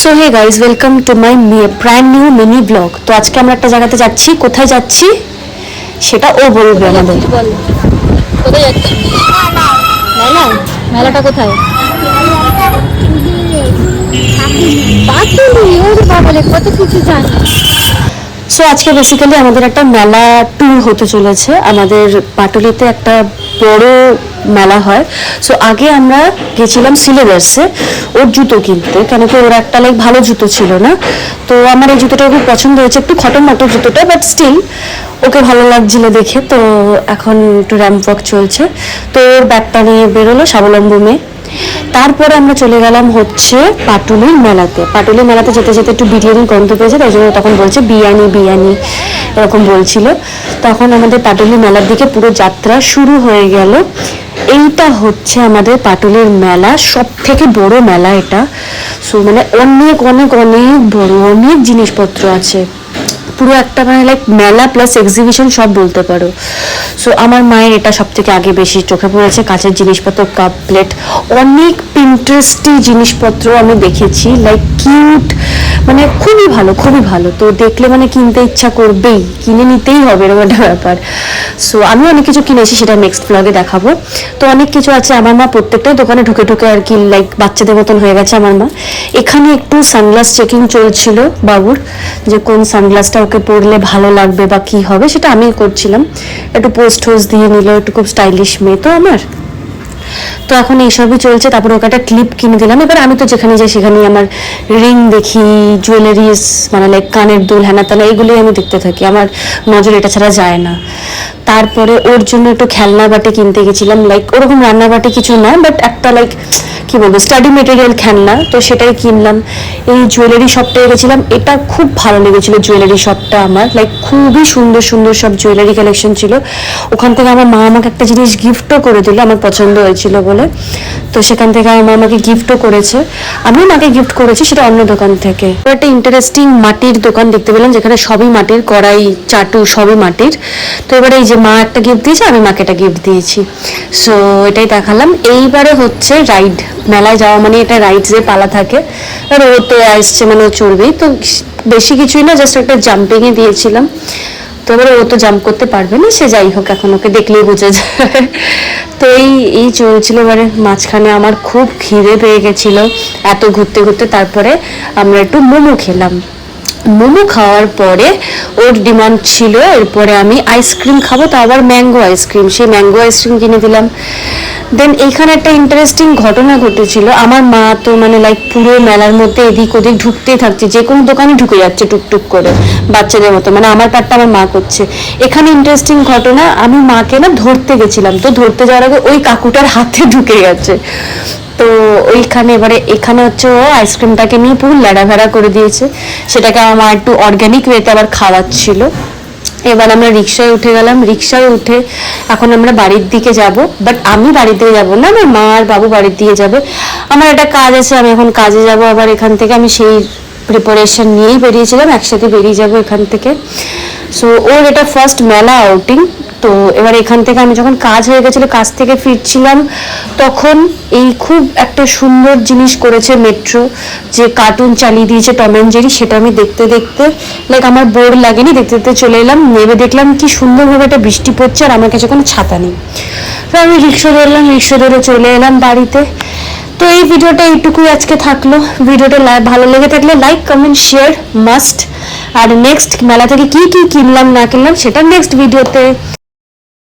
So hey guys welcome to my brand new mini blog তো আজকে আমরা একটা জায়গাতে যাচ্ছি। কোথায় যাচ্ছি? সেটা ও বলবে আমাদের। কোথায় যাচ্ছি? মেলা? মেলাটা কোথায়? কত কিছু জানি। সো আজকে বেসিক্যালি আমাদের একটা মেলা ট্যুর হতে চলেছে। আমাদের পাটুলিতে একটা বড় মেলা হয়। সো আগে আমরা গেছিলাম সিলেবাসে, ওর জুতো কিনতে। কেন কি ওর একটা লাইক ভালো জুতো ছিল না। তো আমার এই জুতোটা খুব পছন্দ হয়েছে, একটু খটম মটর জুতোটা বাট স্টিল ওকে ভালো লাগছিল দেখে। তো এখন একটু র্যাম্প ওয়াক চলছে। তো ওর ব্যাগটা নিয়ে বেরোলো স্বাবলম্বী মেয়ে। তারপরে আমরা চলে গেলাম হচ্ছে পাটুলির মেলাতে। পাটুলির মেলাতে যেতে যেতে একটু বিরিয়ানির গন্ধ পেয়েছে, তাই জন্য তখন বলছে বিরিয়ানি বিরিয়ানি এরকম বলছিল। তখন আমাদের পাটুলি মেলার দিকে পুরো যাত্রা শুরু হয়ে গেল। এইটা হচ্ছে আমাদের পাটুলির মেলা সব থেকে বড় মেলা এটা। সো মানে অনেক অনেক অনেক বড়, অনেক জিনিসপত্র আছে। পুরো একটা মানে লাইক মেলা প্লাস এক্সিবিশন সব বলতে পারো। সো আমার মায়ের এটা সব থেকে আগে বেশি চোখে পড়েছে, কাঁচের জিনিসপত্র কাপ প্লেট অনেক ইন্টারেস্টিং জিনিসপত্র আমি দেখেছি। লাইক কিউট মানে খুবই ভালো খুবই ভালো। তো দেখলে মানে কিনতে ইচ্ছা করবেই, কিনে নিতেই হবে এরকম একটা ব্যাপার। সো আমি অনেক কিছু কিনেছি, সেটা নেক্সট ব্লগে দেখাবো। তো অনেক কিছু আছে আমার মা প্রত্যেকটা দোকানে ঢুকে ঢুকে আর কি লাইক বাচ্চাদের মতন হয়ে গেছে আমার মা। এখানে একটু সানগ্লাস চেকিং চলছিল বাবুর, যে কোন সানগ্লাসটা ওকে পরলে ভালো লাগবে বা কি হবে সেটা আমি করছিলাম। একটু পোস্ট হোস দিয়ে নিল, একটু খুব স্টাইলিশ মেয়ে তো আমার। তো এখন এইসবই চলছে, তারপর ওকে একটা ক্লিপ কিনে দিলাম। এবার আমি তো যেখানে যাই সেখানে আমার রিং দেখি জুয়েলারিস মানে লাইক কানের দুল হ্যানা তালা আমি দেখতে থাকি। আমার নজর এটা ছাড়া যায় না। তারপরে ওর জন্য একটু খেলনা বাটি কিনতে গেছিলাম। লাইক ওরকম রান্না বাটি কিছু না বাট একটা লাইক কি বলব স্টাডি মেটেরিয়াল খেলনা তো সেটাই কিনলাম। এই জুয়েলারি শপটায় গেছিলাম। এটা খুব ভালো লেগেছিল জুয়েলারি শপটা আমার। লাইক খুবই সুন্দর সুন্দর সব জুয়েলারি কালেকশন ছিল। ওখান থেকে আমার মা আমাকে একটা জিনিস গিফটও করে দিল, আমার পছন্দ হয়েছিল বলে। তো সেখান থেকে আমার মা আমাকে গিফটও করেছে। আমিও মাকে গিফট করেছি, সেটা অন্য দোকান থেকে। একটা ইন্টারেস্টিং মাটির দোকান দেখতে পেলাম, যেখানে সবই মাটির, কড়াই, চাটু, সবই মাটির। তো এবারে এই যে মা একটা গিফট দিয়েছে, আমি মাকে একটা গিফট দিয়েছি। সো এটাই দেখালাম। এইবারে হচ্ছে রাইড মেলায় যাওয়া মানে এটা রাইডসে পালা থাকে। আর ও তো আসছে মানে ও চড়বেই। তো বেশি কিছুই না জাস্ট একটা জাম্পিংয়ে দিয়েছিলাম তো এবার ও তো জাম্প করতে পারবে না, সে যাই হোক, এখন ওকে দেখলেই বোঝা যায়। তো এই এই চলছিল এবারে। মাঝখানে আমার খুব খিদে পেয়ে গেছিল। এত ঘুরতে ঘুরতে তারপরে আমরা একটু মোমো খেলাম। মোমো খাওয়ার পরে ওর ডিমান্ড ছিল, এরপরে আমি আইসক্রিম খাব তো আবার ম্যাঙ্গো আইসক্রিম। সেই ম্যাঙ্গো আইসক্রিম কিনে দিলাম। দেন এইখানে একটা ইন্টারেস্টিং ঘটনা ঘটেছিল। আমার মা তো মানে লাইক পুরো মেলার মধ্যে এদিক ওদিক ঢুকতেই থাকছে, যে কোনো দোকানে ঢুকে যাচ্ছে টুকটুক করে, বাচ্চাদের মতো। মানে আমার পাটটা আমার মা করছে। এখানে ইন্টারেস্টিং ঘটনা, আমি মাকে না ধরতে গেছিলাম। তো ধরতে যাওয়ার আগে ওই কাকুটার হাতে ঢুকে গেছে। তো ওইখানে এবারে এখানে হচ্ছে ও আইসক্রিমটাকে নিয়ে পুরো ল্যাড়া ভেড়া করে দিয়েছে। সেটাকে আমার একটু অর্গ্যানিক ওয়েতে আবার খাওয়াচ্ছিল। এবার আমরা রিক্সায় উঠে গেলাম। রিক্সায় উঠে এখন আমরা বাড়ির দিকে যাব। বাট আমি বাড়ির দিকে যাব না, আমার মা আর বাবু বাড়ির দিকে যাবে। আমার একটা কাজ আছে, আমি এখন কাজে যাব আবার এখান থেকে। আমি সেই প্রিপারেশন নিয়েই বেরিয়েছিলাম, একসাথে বেরিয়ে যাব এখান থেকে। সো ওর এটা ফার্স্ট মেলা আউটিং তো এবার এখান থেকে আমি যখন কাজ হয়ে গেছিল, কাজ থেকে ফিরছিলাম, তখন এই খুব একটা সুন্দর জিনিস করেছে মেট্রো, যে কার্টুন চালিয়ে দিয়েছে টম অ্যান্ড জেরি সেটা আমি দেখতে দেখতে লাইক আমার বোর লাগেনি, দেখতে দেখতে চলে এলাম নেমে দেখলাম কি সুন্দরভাবে একটা বৃষ্টি পড়ছে আর আমার কাছে কোনো ছাতা নেই। তো আমি রিক্সা ধরলাম, রিক্সা ধরে চলে এলাম বাড়িতে। তো এই ভিডিওটা এইটুকুই আজকে থাকল। ভিডিওটা ভালো লেগে থাকলে লাইক কমেন্ট শেয়ার মাস্ট আর নেক্সট মেলা থেকে কি কি কিনলাম, না কিনলাম, সেটা নেক্সট ভিডিওতে